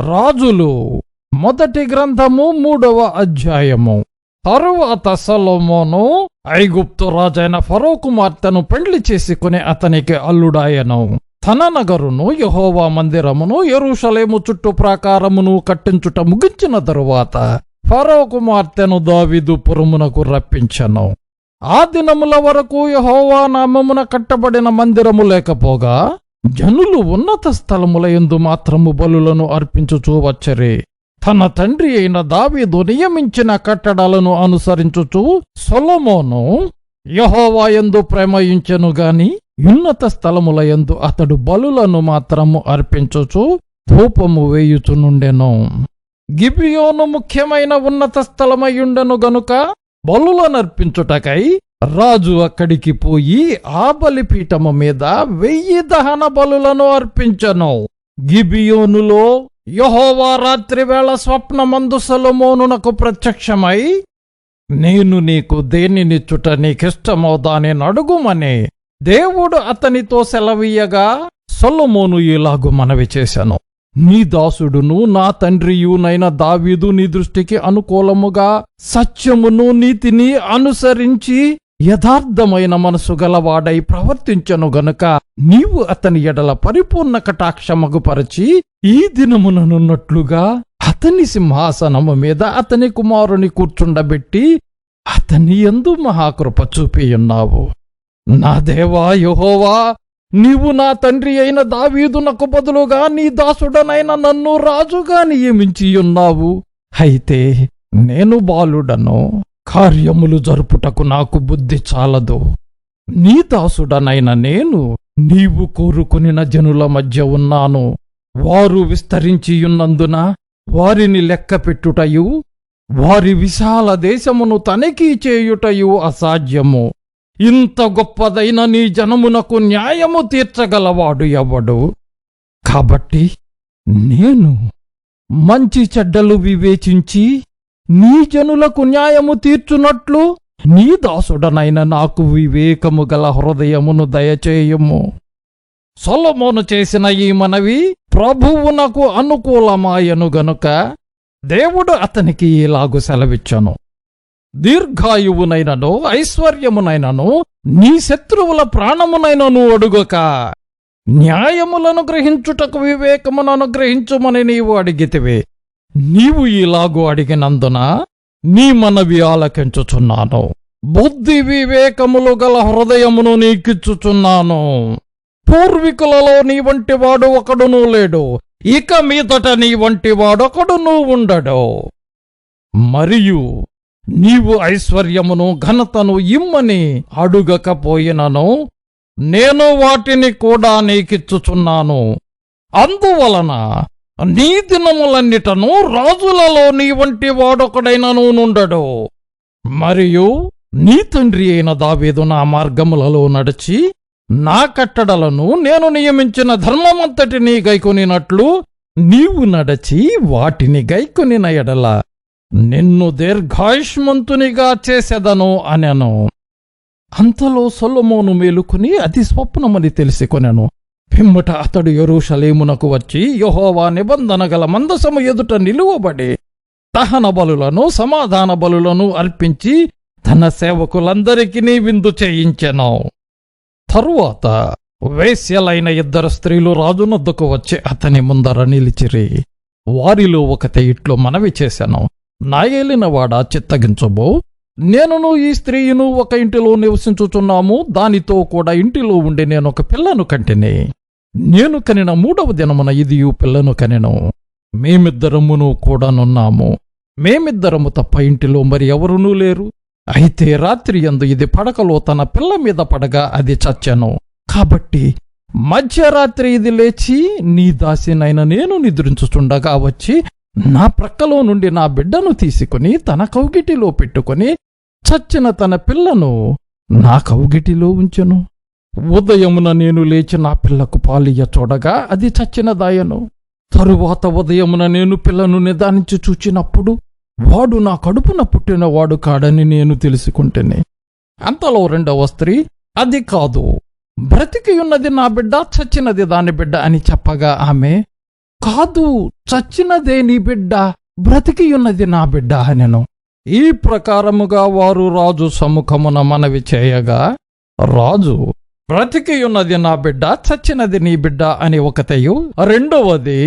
రాజులు. మొదటి గ్రంథము మూడవ అధ్యాయము. తరువాత సొలొమోను ఐగుప్తు రాజైన ఫరో కుమార్తెను పెళ్ళి చేసుకుని అతనికి అల్లుడాయను. తన నగరును యహోవా మందిరమును ఎరుషలేము చుట్టూ ప్రాకారమును కట్టించుట ముగించిన తరువాత ఫరో కుమార్తెను దావిదు పురమునకు రప్పించను. ఆ దినముల వరకు యహోవా నామమున కట్టబడిన మందిరము లేకపోగా జనులు ఉన్నత స్థలముల యందు మాత్రము బలులను అర్పించుచూ వచ్చరి. తన తండ్రి అయిన దావీదు నియమించిన కట్టడాలను అనుసరించుచు సొలమోను యహోవాయందు ప్రేమయించెను గాని ఉన్నత స్థలముల యందు అతడు బలులను మాత్రము అర్పించుచు ధూపము వేయుచునుండెను. గిబియోను ముఖ్యమైన ఉన్నత స్థలమయుండెను గనుక బలులనర్పించుటకై రాజు అక్కడికి పోయి ఆ బలిపీఠము మీద వెయ్యి దహన బలులను అర్పించను. గిబియోనులో యహోవా రాత్రివేళ స్వప్నమందు సొలొమోనునకు ప్రత్యక్షమై నేను నీకు దేనినిచ్చుట నీకిష్టమో దానిని అడుగుమని దేవుడు అతనితో సెలవీయగా సొలమోను ఇలాగు మనవి చేశాను. నీ దాసుడును నా తండ్రియునైన దావీదు నీ దృష్టికి అనుకూలముగా సత్యమును నీతిని అనుసరించి యథార్థమైన మనసు గలవాడై ప్రవర్తించను గనుక నీవు అతని ఎడల పరిపూర్ణ కటాక్షమగుపరచి ఈ దినముననున్నట్లుగా అతని సింహాసనము మీద అతని కుమారుని కూర్చుండబెట్టి అతని ఎందు మహాకృప చూపియున్నావు. నా దేవా యహోవా నీవు నా తండ్రి అయిన దావీదునకు బదులుగా నీ దాసుడనైన నన్ను రాజుగా నియమించియున్నావు. అయితే నేను బాలుడను కార్యములు జరుపుటకు నాకు బుద్ధి చాలదు. నీ దాసుడనైన నేను నీవు కోరుకునిన జనుల మధ్య ఉన్నాను. వారు విస్తరించియున్నందున వారిని లెక్కపెట్టుటయు వారి విశాల దేశమును తనిఖీ చేయుటయు అసాధ్యము. ఇంత గొప్పదైన నీ జనమునకు న్యాయము తీర్చగలవాడు ఎవడు? కాబట్టి నేను మంచి చెడ్డలు వివేచించి నీ జనులకు న్యాయము తీర్చునట్లు నీ దాసుడనైన నాకు వివేకము గల హృదయమును దయచేయము. సొలమోను చేసిన ఈ మనవి ప్రభువునకు అనుకూలమాయను గనుక దేవుడు అతనికి ఇలాగు సెలవిచ్చను. దీర్ఘాయువునైనను ఐశ్వర్యమునైనను నీ శత్రువుల ప్రాణమునైనను అడుగక న్యాయములను గ్రహించుటకు వివేకమును అనుగ్రహించుమని నీవు అడిగితివే. నీవు ఇలాగూ అడిగినందున నీ మనవి ఆలకించుచున్నాను. బుద్ధి వివేకములు గల హృదయమును నీకిచ్చుచున్నాను. పూర్వీకులలో నీ వంటి వాడు ఒకడునూ లేడు. ఇక మీదట నీ వంటి వాడొకడునూ ఉండడు. మరియు నీవు ఐశ్వర్యమును ఘనతను ఇమ్మని అడుగకపోయినను నేను వాటిని కూడా నీకిచ్చుచున్నాను. అందువలన నీ దినములన్నిటను రాజులలో నీ వంటి వాడొకడైనను నుండడు. మరియు నీ తండ్రి అయిన దావీదు నా మార్గములలో నడిచి నా కట్టడలను నేను నియమించిన ధర్మమంతటిని గైకొనినట్లు నీవు నడచి వాటిని గైకొనిన ఎడల నిన్ను దీర్ఘాయుష్మంతునిగా చేసెదను అనెను. అంతలో సొల్లమోను మేలుకుని అది స్వప్నమని తెలిసి కొనెను పిమ్మట అతడు ఎరుషలేమునకు వచ్చి యహోవా నిబంధన గల మందసము ఎదుట నిలువబడి దహన బలులను సమాధాన బలులను అర్పించి తన సేవకులందరికీ విందు చేయించెను. తరువాత వేశ్యలైన ఇద్దరు స్త్రీలు రాజునొద్దకు వచ్చి అతని ముందర నిలిచిరి. వారిలో ఒకతే ఇట్లు మనవి చేశాను. నాయలినవాడ చిత్తగించబో నేనును ఈ స్త్రీయును ఒక ఇంటిలో నివసించుచున్నాము దానితో కూడా ఇంటిలో ఉండి నేను ఒక పిల్లను కంటిని. నేను కనిన మూడవ దినమున ఇదియు పిల్లను కనెను. మేమిద్దరమును కూడానున్నాము. మేమిద్దరము తప్ప ఇంటిలో మరి ఎవరునూ లేరు. అయితే రాత్రి ఎందు ఇది పడకలో తన పిల్ల మీద పడగా అది చచ్చెను. కాబట్టి మధ్యరాత్రి ఇది లేచి నీ దాసినైన నేను నిద్రించుచుండగా వచ్చి నా ప్రక్కలో నుండి నా బిడ్డను తీసుకుని తన కౌగిటిలో పెట్టుకుని చచ్చిన తన పిల్లను నా కౌగిటిలో ఉంచెను. ఉదయమున నేను లేచి నా పిల్లకు పాలియ చూడగా అది చచ్చిన దాయను. తరువాత ఉదయమున నేను పిల్లను నిదానించి చూచినప్పుడు వాడు నా కడుపున పుట్టినవాడు కాడని నేను తెలుసుకుంటేనే. అంతలో రెండవ స్త్రీ అది కాదు బ్రతికి ఉన్నది నా బిడ్డ చచ్చినది దాని బిడ్డ అని చెప్పగా ఆమె కాదు చచ్చినదే నీ బిడ్డ బ్రతికియున్నది నా బిడ్డ అనెను. ఈ ప్రకారముగా వారు రాజు సముఖమున మనవి చేయగా రాజు బ్రతికియున్నది నా బిడ్డ చచ్చినది నీ బిడ్డ అని ఒకతయు రెండవది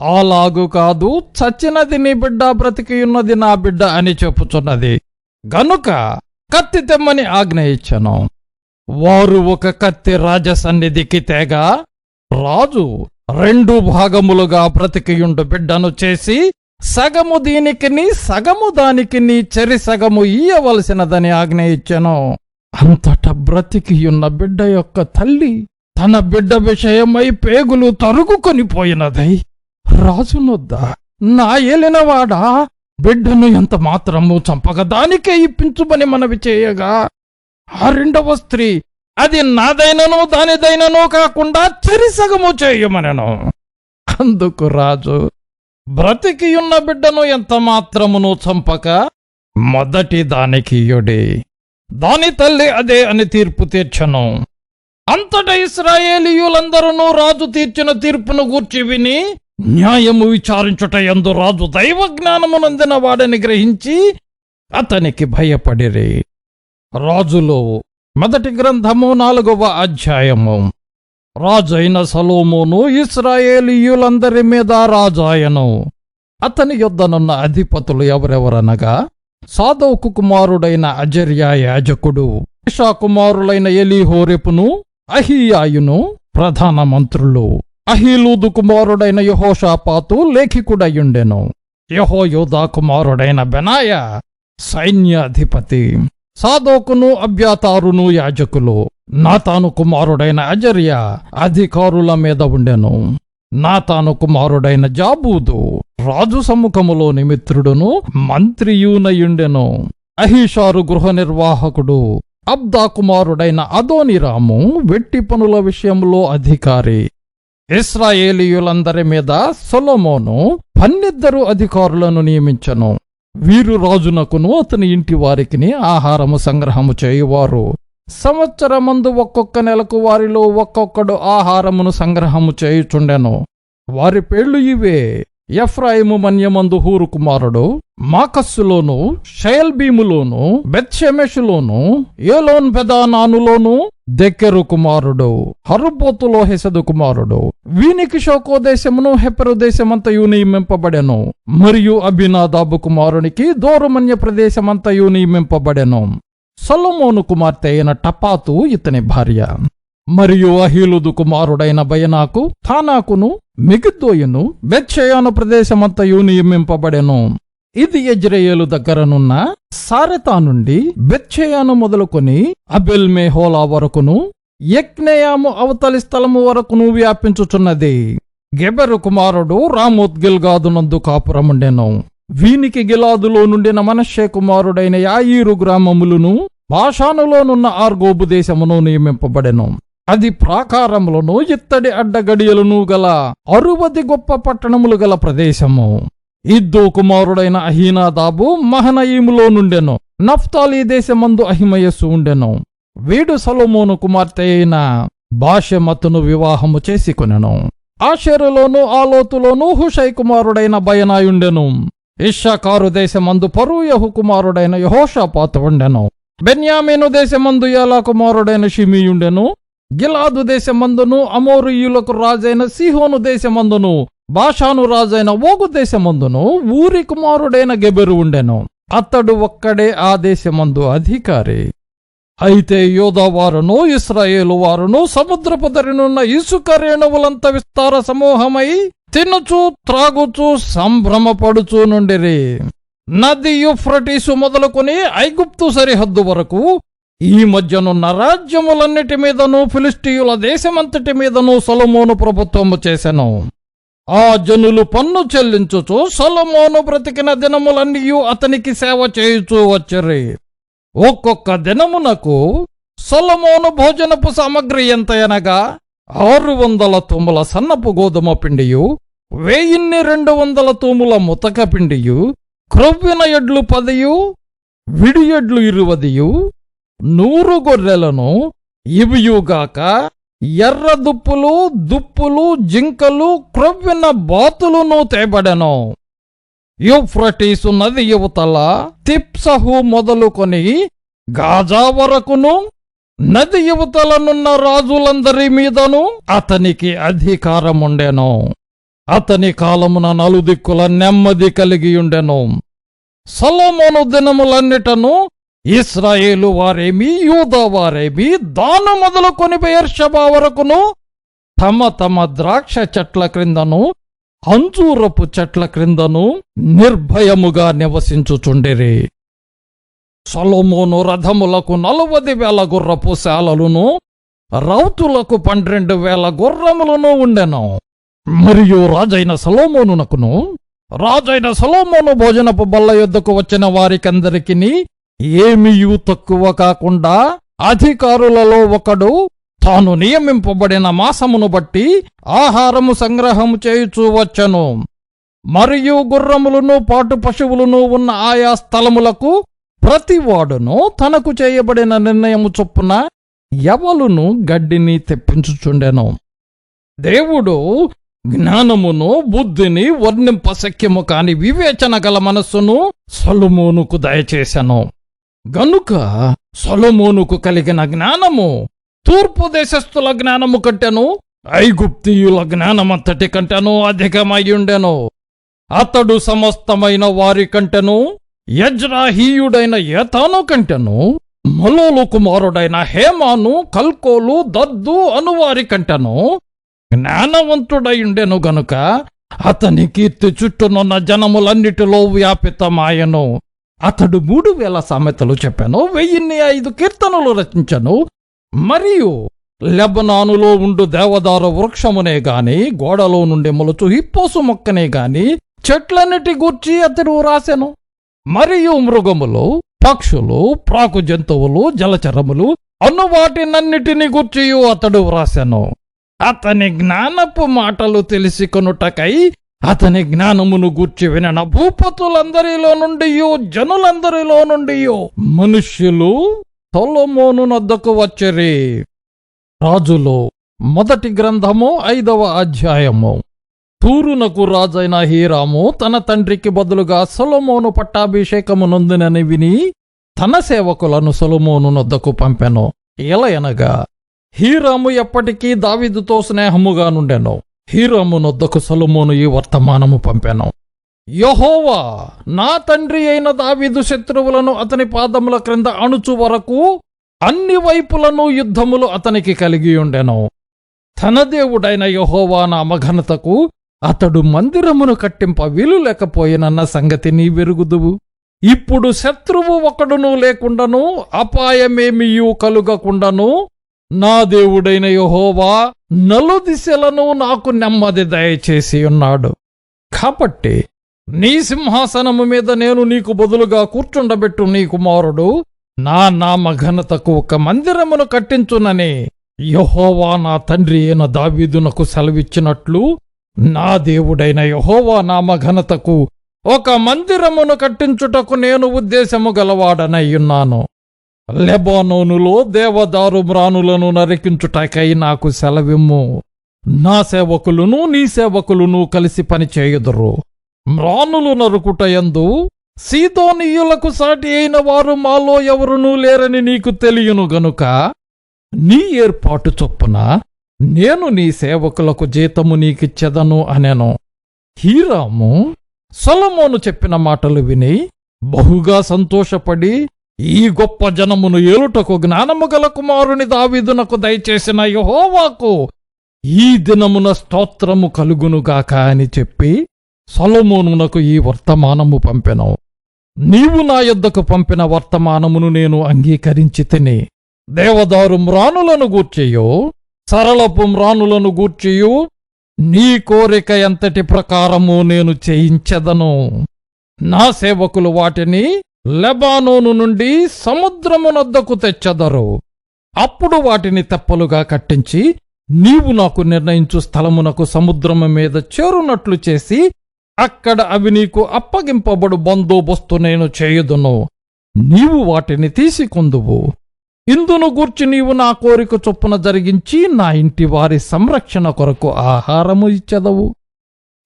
అలాగు కాదు చచ్చినది నీ బిడ్డ బ్రతికియున్నది నా బిడ్డ అని చెప్పుచున్నది. గనుక కత్తి తెమ్మని ఆజ్ఞ ఇచ్చాను. వారు ఒక కత్తి రాజసన్నిధికి తేగా రాజు రెండు భాగములుగా బ్రతికియుండు బిడ్డను చేసి సగము దీనికిని సగము దానికిని చెరి సగము ఇయ్యవలసినదని ఆజ్ఞ ఇచ్చెను. అంతట బ్రతికియున్న బిడ్డ యొక్క తల్లి తన బిడ్డ విషయమై పేగులు తరుగుకొని పోయినదై రాజునొద్ద నా ఏలినవాడా? బిడ్డను ఎంత మాత్రము చంపక దానికే ఇప్పించుమని మనవి చేయగా ఆ రెండవ స్త్రీ అది నాదైనను దానిదైనను కాకుండా చెరిసగము చేయమనను. అందుకు రాజు బ్రతికియున్న బిడ్డను ఎంత మాత్రమును చంపక మొదటి దానికి యుడే దాని తల్లి అదే అని తీర్పు తీర్చను. అంతట ఇస్రాయేలీయులందరూ రాజు తీర్చిన తీర్పును గూర్చి విని న్యాయము విచారించుట ఎందు రాజు దైవ జ్ఞానమునందిన వాడని గ్రహించి అతనికి భయపడిరి. రాజులో మొదటి గ్రంథము నాలుగవ అధ్యాయము. రాజైన సలోమోను ఇస్రాయేలీయులందరి మీద రాజాయను. అతని యొద్దనున్న అధిపతులు ఎవరెవరనగా సాదోకు కుమారుడైన అజర్యా యాజకుడు ఇషా కుమారులైన ఎలీహోరెపును అహియాయును ప్రధాన మంత్రులు. అహీలూదు కుమారుడైన యహోషాపాతు లేఖికుడయుండెను యహోయోధా కుమారుడైన బెనాయ సైన్యాధిపతి. సాదోకును అభ్యాతారును యాజకులు. నాతాను కుమారుడైన అజర్య అధికారుల మీద ఉండెను. నా తాను కుమారుడైన జాబూదు రాజు సముఖములోని మిత్రుడును మంత్రియునయుండెను. అహీషారు గృహ నిర్వాహకుడు అబ్దా కుమారుడైన అదోనిరాము వెట్టి పనుల విషయంలో అధికారి. ఇస్రాయేలీయులందరి మీద సొలమోను పన్నిద్దరు అధికారులను నియమించను. వీరు రాజునకును అతని ఇంటి వారికిని ఆహారము సంగ్రహము చేయువారు. సంవత్సరమందు ఒక్కొక్క నెలకు వారిలో ఒక్కొక్కడు ఆహారమును సంగ్రహము చేయుచుండెను. వారి పేర్లు ఇవే ఎఫ్రాయిము మన్యమందు హూరు కుమారుడు మాకస్సులోను షయల్బీములోను బెత్షెమెషులోను ఏలోన్ బెదానానులోను దెక్కెరు కుమారుడు హరుబోతులో హెసదు కుమారుడు వీనికి షోకో దేశమును హెపెరు దేశమంతయు నియమింపబడెను. మరియు అభినాదాబు కుమారునికి దోరుమన్య ప్రదేశమంతయు నియమింపబడెను. సొలమోను కుమార్తె అయిన టపాతు ఇతని భార్య. మరియు అహీలుదు కుమారుడైన బయనాకు తానాకును మిగిద్దోయును బెత్షయాను ప్రదేశమంతయు నియమింపబడెను. ఇది ఎజ్రయేలు దగ్గరనున్న సారెతా నుండి బెత్షయాను మొదలుకొని అబెల్మేహోలా వరకును యజ్ఞయాము అవతలి స్థలము వరకును వ్యాపించుచున్నది. గెబెరు కుమారుడు రామోత్ గిల్గాదునందు కాపురముండెను. వీనికి గిలాదులో నుండిన మనషే కుమారుడైన యాయీరు గ్రామములను భాషానులోనున్న ఆర్గోబు దేశమును నియమింపబడెను. అది ప్రాకారములను ఇత్తడి అడ్డగడియలను గల అరువది గొప్ప పట్టణములు గల ప్రదేశము. ఇద్దో కుమారుడైన అహీనాదాబు మహనయీములో నుండెను. నఫ్తాలీ దేశమందు అహిమయస్సు ఉండెను. వీడు సలోమోను కుమార్తె అయిన భాష్యమతును వివాహము చేసుకొనెను ఆషేరులోను ఆలోతులోను హుషై కుమారుడైన బయనాయుండెను. ఇషాకారు దేశమందు పరూయహు కుమారుడైన యహోషాపాతు ఉండెను. బెన్యామీను దేశమందు ఎలా కుమారుడైన షిమీయుండెను గిలాదు దేశమందును అమోరియులకు రాజైన సిహోను దేశమందును బాషాను రాజైన ఓగు దేశమందును ఊరి కుమారుడైన గెబెరు ఉండెను. అతడు ఒక్కడే ఆ దేశమందు అధికారి. అయితే యోధావారును ఇస్రాయేలు వారును సముద్రపు దరినున్న ఇసుక రేణువులంత విస్తార సమూహమై తినుచు త్రాగుచు సంభ్రమపడుచూ నుండిరి. నది యుఫ్రటీసు మొదలుకొని ఐగుప్తు సరిహద్దు వరకు ఈ మధ్యనున్న రాజ్యములన్నిటి మీదను ఫిలిస్టీయుల దేశమంతటి మీదను సొలమోను ప్రభుత్వము చేసెను. ఆ జనులు పన్ను చెల్లించుచు సొలమోను బ్రతికిన దినములన్నీయు అతనికి సేవ చేయుచూ వచ్చిరి. ఒక్కొక్క దినమునకు సొలమోను భోజనపు సామగ్రి ఎంతయనగా ఆరు వందల తుముల సన్నపు గోధుమ పిండియు వెయ్యిన్ని రెండు వందల తూముల ముతక పిండియు క్రొవ్విన ఎడ్లు పదియు విడిఎడ్లు ఇరువదియు నూరు గొర్రెలను ఇవియుగాక ఎర్ర దుప్పులు దుప్పులు జింకలు క్రొవ్విన బాతులును తేబడెను. యూఫ్రటీసు నది యువతల తిప్సహు మొదలుకొని గాజా వరకును నది యువతలనున్న రాజులందరి మీదను అతనికి అధికారముండెను. అతని కాలమున నలుదిక్కుల నెమ్మది కలిగి ఉండెను సలోమోను దినములన్నిటను ఇస్రాయేలు వారేమి యూదా వారేమి దాను మొదలుకొని బెయర్షబా వరకును తమ తమ ద్రాక్ష చెట్ల క్రిందను అంజూరపు చెట్ల క్రిందను నిర్భయముగా నివసించుచుండిరి. సొలోమోను రథములకు నలువది వేల గుర్రపు శాలలును రౌతులకు పన్నెండు వేల గుర్రములను ఉండెను. మరియు రాజైన సలోమోనునకును రాజైన సలోమోను భోజనపు బల్ల యొద్దకు వచ్చిన వారికందరికీ ఏమీయూ తక్కువ కాకుండా అధికారులలో ఒకడు తాను నియమింపబడిన మాసమును బట్టి ఆహారము సంగ్రహము చేయుచూ వచ్చెను. మరియు గుర్రములను పాటు పశువులను ఉన్న ఆయా స్థలములకు ప్రతివాడును తనకు చేయబడిన నిర్ణయము చొప్పున ఎవలును గడ్డిని తెప్పించుచుండెను. దేవుడు జ్ఞానమును బుద్ధిని వర్ణింపశక్యము కాని వివేచన గల మనస్సును సొలొమోనుకు దయచేశను. గనుక సొలొమోనుకు కలిగిన జ్ఞానము తూర్పు దేశస్థుల జ్ఞానము కంటెను ఐగుప్తియుల జ్ఞానమంతటి కంటెను అధికమయ్యుండెను అతడు సమస్తమైన వారి కంటెను యజ్రాహీయుడైన ఏతాను కంటెను మలోలు కుమారుడైన హేమాను కల్కోలు దద్దు అనువారి కంటెను జ్ఞానవంతుడయుండెను గనుక అతని కీర్తి చుట్టూనున్న జనములన్నిటిలో వ్యాపితమాయను. అతడు మూడు వేల సామెతలు చెప్పాను వెయ్యిన్ని ఐదు కీర్తనలు రచించను. మరియు లెబనానులో ఉండు దేవదారు వృక్షమునే గాని గోడలో నుండి మొలుచు హిప్పోసు మొక్కనే గాని చెట్లన్నిటి గూర్చి అతడు రాసెను. మరియు మృగములు పక్షులు ప్రాకు జంతువులు జలచరములు అను వాటినన్నిటిని గూర్చియు అతడు వ్రాసెను. అతని జ్ఞానపు మాటలు తెలిసి కొనుటకై అతని జ్ఞానమును గూర్చి వినన. భూపతులందరిలో నుండి జనులందరిలో నుండి మనుష్యులు తొలమోను నద్దకు వచ్చిరి. రాజులు మొదటి గ్రంథము ఐదవ అధ్యాయము. తూరునకు రాజైన హీరాము తన తండ్రికి బదులుగా సొలమోను పట్టాభిషేకము నొందినని విని తన సేవకులను సొలమోను నొద్దకు పంపెను. ఎలయనగా హీరాము ఎప్పటికీ దావీదుతో స్నేహముగా నుండెను. హీరాము నొద్దకు సొలొమోను ఈ వర్తమానము పంపాను. యహోవా నా తండ్రి అయిన దావీదు శత్రువులను అతని పాదముల క్రింద అణుచు వరకు అన్ని వైపులను యుద్ధములు అతనికి కలిగి ఉండెను. తన దేవుడైన యహోవా నామఘనతకు అతడు మందిరమును కట్టింప వీలు లేకపోయినన్న సంగతి నీ వెరుగుదువు ఇప్పుడు శత్రువు ఒకడును లేకుండాను అపాయమేమియూ కలుగకుండాను నా దేవుడైన యహోవా నలుదిశలను నాకు నెమ్మది దయచేసి ఉన్నాడు. కాబట్టి నీ సింహాసనము మీద నేను నీకు బదులుగా కూర్చుండబెట్టు నీ కుమారుడు నా నామ ఘనతకు ఒక మందిరమును కట్టించునని యహోవా నా తండ్రి అయిన దావీదునకు సెలవిచ్చినట్లు నా దేవుడైన యహోవా నామ ఘనతకు ఒక మందిరమును కట్టించుటకు నేను ఉద్దేశము గలవాడనయ్యున్నాను లెబానోనులో దేవదారు మ్రానులను నరికించుటకై నాకు సెలవిమ్ము. నా సేవకులను నీ సేవకులును కలిసి పనిచేయుదురు. మ్రానులు నరుకుటయందు సీతోనీయులకు సాటి అయిన వారు మాలో ఎవరునూ లేరని నీకు తెలియను గనుక నీ ఏర్పాటు చొప్పున నేను నీ సేవకులకు జీతము నీకిచ్చెదను అనెను. హీరాము సొలమోను చెప్పిన మాటలు విని బహుగా సంతోషపడి ఈ గొప్ప జనమును ఏలుటకు జ్ఞానము గల కుమారుని దావీదునకు దయచేసిన యహోవాకు ఈ దినమున స్తోత్రము కలుగునుగాక అని చెప్పి సొలమోనునకు ఈ వర్తమానము పంపెను. నీవు నా యొద్దకు పంపిన వర్తమానమును నేను అంగీకరించి తిని దేవదారు మ్రానులను గూర్చియో సరళపు మ్రానులను గూర్చియు నీ కోరిక ఎంతటి ప్రకారము నేను చేయించదను. నా సేవకులు వాటిని లెబానోను నుండి సముద్రమునొద్దకు తెచ్చెదరు. అప్పుడు వాటిని తెప్పలుగా కట్టించి నీవు నాకు నిర్ణయించు స్థలమునకు సముద్రము మీద చేరునట్లు చేసి అక్కడ అవి నీకు అప్పగింపబడు బందోబస్తు నేను చేయుదును. నీవు వాటిని తీసుకుందువు. ఇందును గూర్చి నీవు నా కోరిక చొప్పున జరిగించి నా ఇంటి వారి సంరక్షణ కొరకు ఆహారము ఇచ్చెదవు.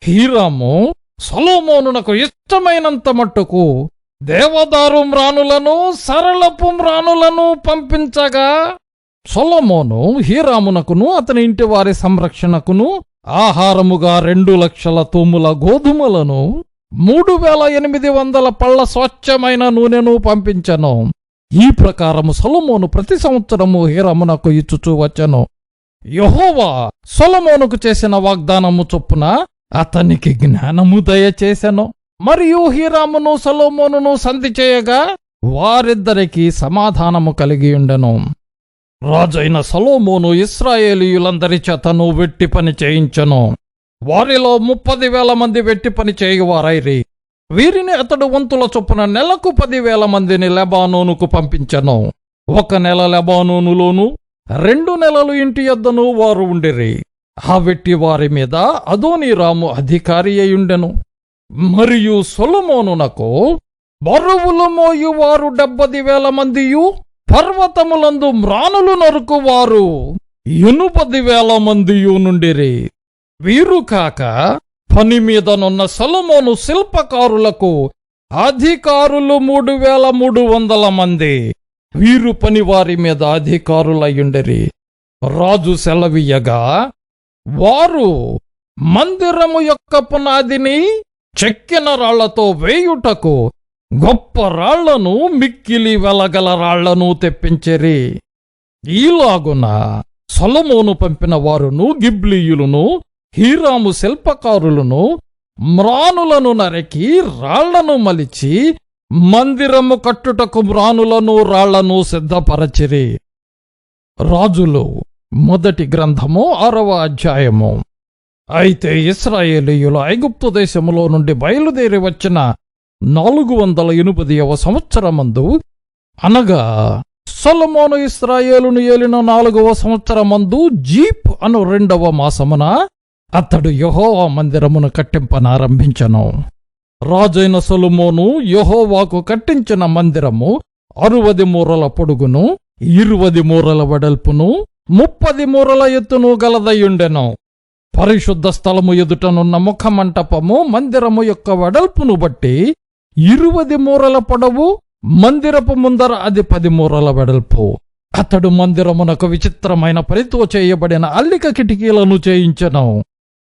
హీరాము సొలోమోనునకు ఇష్టమైనంత మట్టుకు దేవదారు మ్రాణులను సరళపు మ్రాణులను పంపించగా సొలమోను హీరామునకును అతని ఇంటి వారి సంరక్షణకును ఆహారముగా రెండు లక్షల తూముల గోధుమలను మూడు వేల ఎనిమిది వందల పళ్ళ స్వచ్ఛమైన నూనెను పంపించను. ఈ ప్రకారము సొలమోను ప్రతి సంవత్సరము హీరామునకు ఇచ్చుచూ వచ్చను. యహోవా సొలమోనుకు చేసిన వాగ్దానము చొప్పున అతనికి జ్ఞానము దయచేసెను. మరియు హీరామును సలోమోనును సంధి చేయగా వారిద్దరికీ సమాధానము కలిగి ఉండెను. రాజైన సొలోమోను ఇస్రాయేలీయులందరి చేతను వెట్టి పని చేయించెను. వారిలో ముప్పది వేల మంది వెట్టి పని చేయువారైరి. వీరిని అతడు వంతుల చొప్పున నెలకు పదివేల మందిని లెబానోనుకు పంపించెను. ఒక నెల లెబానోనులోను రెండు నెలలు ఇంటి యొద్దను వారు ఉండిరి. ఆ వెట్టి వారి మీద అదోనీరాము అధికారి అయ్యుండెను మరియు సొలమోనునకు బరువులు మోయువారు డెబ్బది వేల మందియు పర్వతములందు మ్రానులు నరుకువారు ఎనుపది వేల మందియు నుండిరి. వీరు కాక పని మీదనున్న సొలమోను శిల్పకారులకు అధికారులు మూడు వేల మూడు వందల మంది. వీరు పని వారి మీద అధికారులయ్యుండిరి. రాజు సెలవీయగా వారు మందిరము యొక్క పునాదిని చెక్కిన రాళ్ళతో వేయుటకు గొప్ప రాళ్ళను మిక్కిలి వెలగల రాళ్ళను తెప్పించెరి. ఈలాగున సొలమోను పంపిన వారును గిబ్లీయులను హీరాము శిల్పకారులను మ్రానులను నరికి రాళ్ళను మలిచి మందిరము కట్టుటకు మ్రానులను రాళ్ళను సిద్ధపరచిరి. రాజులు మొదటి గ్రంథము ఆరవ అధ్యాయము. అయితే ఇస్రాయేలీయులు ఐగుప్తు దేశములో నుండి బయలుదేరి వచ్చిన నాలుగు వందల ఎనిమిదివ సంవత్సరమందు అనగా సొలమోను ఇస్రాయేలును ఏలిన నాలుగవ సంవత్సరమందు జీప్ అను రెండవ మాసమున అతడు యహోవా మందిరమును కట్టింపనారంభించను. రాజైన సొలమోను యహోవాకు కట్టించిన మందిరము అరువది మూరల పొడుగును ఇరువది మూరల వెడల్పును ముప్పది మూరల ఎత్తును గలదయ్యుండెను పరిశుద్ధ స్థలము ఎదుటనున్న ముఖమంటపము మందిరము యొక్క వెడల్పును బట్టి ఇరువది మూరల పొడవు మందిరపు ముందర అది పది మూరల వెడల్పు. అతడు మందిరమునకు విచిత్రమైన పరితో చేయబడిన అల్లిక కిటికీలను చేయించను.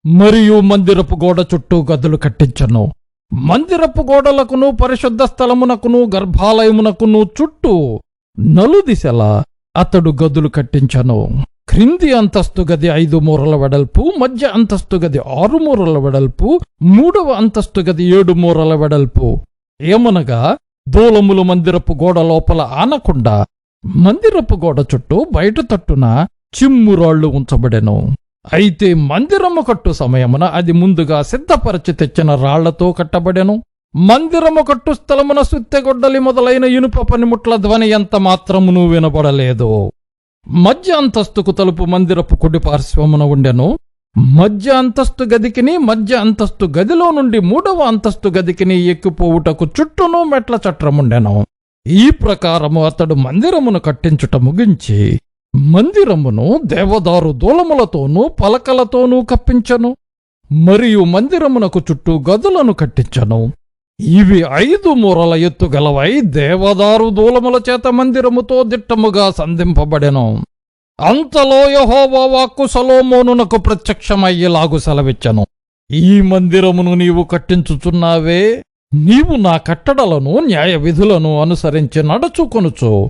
మరియు మందిరపు గోడ చుట్టూ గదులు కట్టించను. మందిరపు గోడలకును పరిశుద్ధ స్థలమునకును గర్భాలయమునకును చుట్టూ నలుదిశలా అతడు గదులు కట్టించను. క్రింది అంతస్తు గది ఐదు మూరల వెడల్పు మధ్య అంతస్తు గది ఆరు మూరల వెడల్పు మూడవ అంతస్తు గది ఏడు మూరల వెడల్పు. ఏమనగా దూలములు మందిరపు గోడ లోపల ఆనకుండా మందిరపు గోడ చుట్టూ బయట తట్టున చిమ్మురాళ్ళు ఉంచబడెను. అయితే మందిరము కట్టు సమయమున అది ముందుగా సిద్ధపరచి తెచ్చిన రాళ్ళతో కట్టబడెను. మందిరము కట్టు స్థలమున సుత్తెగొడ్డలి మొదలైన ఇనుప పనిముట్ల ధ్వని ఎంత మాత్రమును వినబడలేదు. మధ్య అంతస్తుకు తలుపు మందిరపు కుడి పార్శ్వమున ఉండెను. మధ్య అంతస్తు గదికిని మధ్య అంతస్తు గదిలో నుండి మూడవ అంతస్తు గదికిని ఎక్కిపోవుటకు చుట్టూను మెట్ల చట్రముండెను. ఈ ప్రకారము అతడు మందిరమును కట్టించుట ముగించి మందిరమును దేవదారు దూలములతోనూ పలకలతోనూ కప్పించను. మరియు మందిరమునకు చుట్టూ గదులను కట్టించను. ఇవి ఐదు మూరల ఎత్తు గలవై దేవదారు దూలముల చేత మందిరముతో దిట్టముగా సంధింపబడెను. అంతలో యహోవా వాక్కు సలోమోనునకు ప్రత్యక్షమయ్యేలాగు సెలవిచ్చను. ఈ మందిరమును నీవు కట్టించుచున్నావే నీవు నా కట్టడలను న్యాయ విధులను అనుసరించి నడుచుకొనుచు.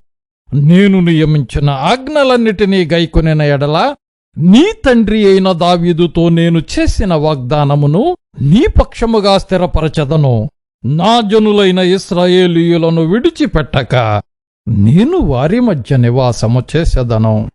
నేను నియమించిన ఆజ్ఞలన్నిటినీ గైకొనిన ఎడల నీ తండ్రి అయిన దావీదుతో నేను చేసిన వాగ్దానమును నీ పక్షముగా స్థిరపరచదను. నా జనులైన ఇస్రాయేలీయులను విడిచిపెట్టక నేను వారి మధ్య నివాసము చేసేదను.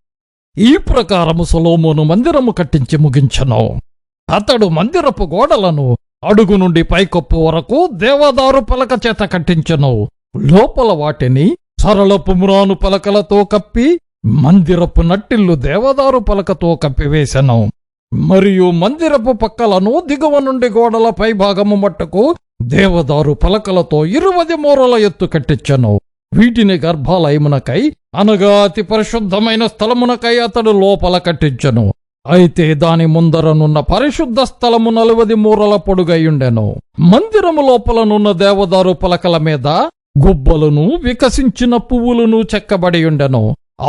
ఈ ప్రకారము సొలోమోను మందిరము కట్టించి ముగించను. అతడు మందిరపు గోడలను అడుగు నుండి పైకొప్పు వరకు దేవదారు పలక చేత కట్టించెను. లోపల వాటిని సరళపు మురాను పలకలతో కప్పి మందిరపు నట్టిల్లు దేవదారు పలకతో కప్పివేశను మరియు మందిరపు పక్కలను దిగువ నుండి గోడల పై భాగము మట్టుకు దేవదారు పలకలతో ఇరువది మూరల ఎత్తు కట్టించెను. వీటిని గర్భాలయమునకై అనగా అతి పరిశుద్ధమైన స్థలమునకై అతడు లోపల కట్టించెను. అయితే దాని ముందరనున్న పరిశుద్ధ స్థలము నలువది మూరల పొడుగయుండెను మందిరము లోపలనున్న దేవదారు పలకల మీద గుబ్బలను వికసించిన పువ్వులను చెక్కబడియుండెను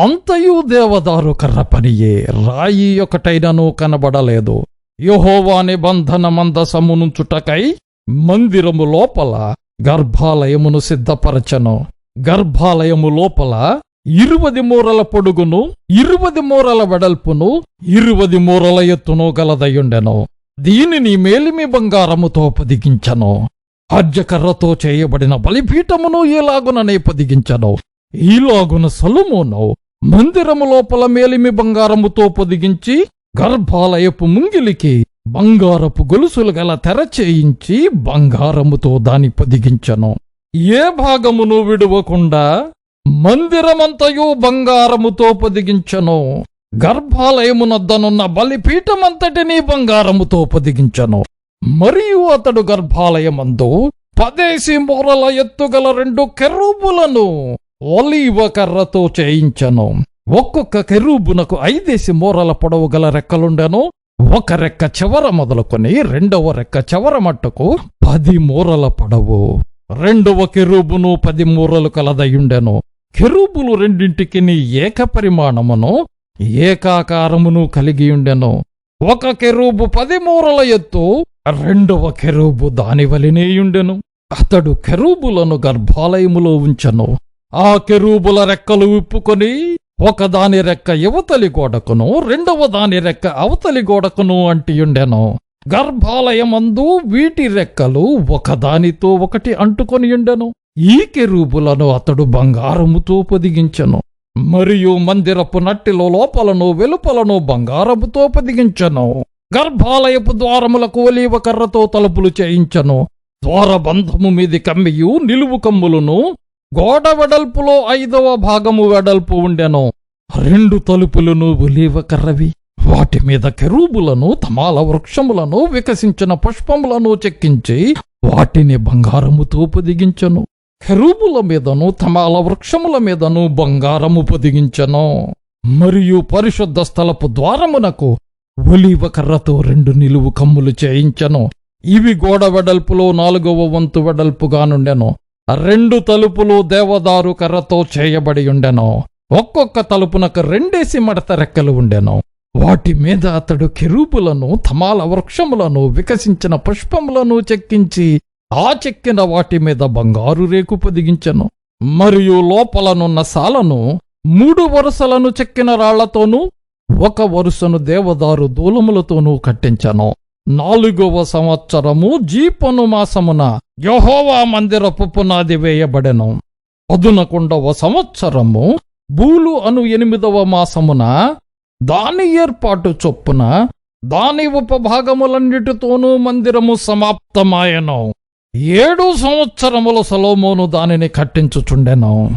అంతయు దేవదారు కర్ర పనియే రాయి ఒకటైనను కనబడలేదు. యహోవా నిబంధన మందసమునుంచుటకై మందిరము లోపల గర్భాలయమును సిద్ధపరచను. గర్భాలయము లోపల ఇరువది మూరల పొడుగును ఇరువది మూరల వెడల్పును ఇరువది మూరల ఎత్తును గలదయుండెను. దీనిని మేలిమి బంగారముతో పొదిగించను. అర్జకర్రతో చేయబడిన బలిపీఠమును ఈలాగుననే పొదిగించను ఈలాగున సొలొమోను మందిరము లోపల మేలిమి బంగారముతో పొదిగించి గర్భాలయపు ముంగిలికి బంగారపు గొలుసులు గల తెర చేయించి బంగారముతో దాని పొదిగించను. ఏ భాగమును విడువకుండా మందిరమంతయు బంగారముతో పొదిగించను. గర్భాలయమునద్దనున్న బలిపీఠమంతటిని బంగారముతో పొదిగించను. మరియు అతడు గర్భాలయమందు పదేసి మూరల ఎత్తుగల రెండు కెరూబులను ఒలీవ కర్రతో చేయించను. ఒక్కొక్క కెరూబునకు ఐదేసి మూరల పొడవు గల రెక్కలుండెను. ఒక రెక్క చివర మొదలుకొని రెండవ రెక్క చివర మట్టుకు పది మూరల పడవు. రెండవ కెరూబును పది మూరలు కలదయుండెను. కెరూబులు రెండింటికి ఏక పరిమాణమును ఏకాకారమును కలిగియుండెను. ఒక కెరూబు పది మూరల ఎత్తు రెండవ కెరూబు దానివలినేయుండెను అతడు కెరూబులను గర్భాలయములో ఉంచెను. ఆ కెరూబుల రెక్కలు విప్పుకొని ఒకదాని రెక్క యువతలి గోడకును రెండవ దాని రెక్క అవతలి గోడకును అంటియుండెను. గర్భాలయమందు వీటి రెక్కలు ఒకదానితో ఒకటి అంటుకొనియుండెను. ఈ కెరూబులను అతడు బంగారముతో పొదిగించెను. మరియు మందిరపు నట్టిలో లోపలను వెలుపలను బంగారముతో పొదిగించెను. గర్భాలయపు ద్వారములకు ఒలీవ కర్రతో తలుపులు చేయించను. ద్వారబంధము మీది కమ్మియు నిలువు కమ్ములను గోడ వెడల్పులో ఐదవ భాగము వెడల్పు ఉండెను. రెండు తలుపులను ఒలీవ కర్రవి. వాటి మీద కెరూబులను తమాల వృక్షములను వికసించిన పుష్పములను చెక్కించి వాటిని బంగారముతో పొదిగించెను కెరూబుల మీదను తమాల వృక్షముల మీదను బంగారము పొదిగించెను. మరియు పరిశుద్ధ స్థలపు ద్వారమునకు ఒలీవ కర్రతో రెండు నిలువు కమ్ములు చేయించెను. ఇవి గోడ వెడల్పులో నాలుగవ వంతు వెడల్పుగా నుండెను. రెండు తలుపులు దేవదారు కర్రతో చేయబడి ఉండెను. ఒక్కొక్క తలుపునకు రెండేసి మడత రెక్కలు ఉండెను. వాటి మీద అతడు కెరూపులను తమాల వృక్షములను వికసించిన పుష్పములను చెక్కించి ఆ చెక్కిన వాటి మీద బంగారు రేకు పొదిగించెను. మరియు లోపలనున్న సాలను మూడు వరుసలను చెక్కిన రాళ్ళతోనూ ఒక వరుసను దేవదారు దూలములతోనూ కట్టించెను. నాలుగవ సంవత్సరము జీపను మాసమున యహోవా మందిరపు పునాది వేయబడెను. పదునకొండవ సంవత్సరము బూలు అను ఎనిమిదవ మాసమున దాని ఏర్పాటు చొప్పున దాని ఉపభాగములన్నిటితోనూ మందిరము సమాప్తమాయను. ఏడు సంవత్సరముల సలోమోను దానిని కట్టించుచుండెను.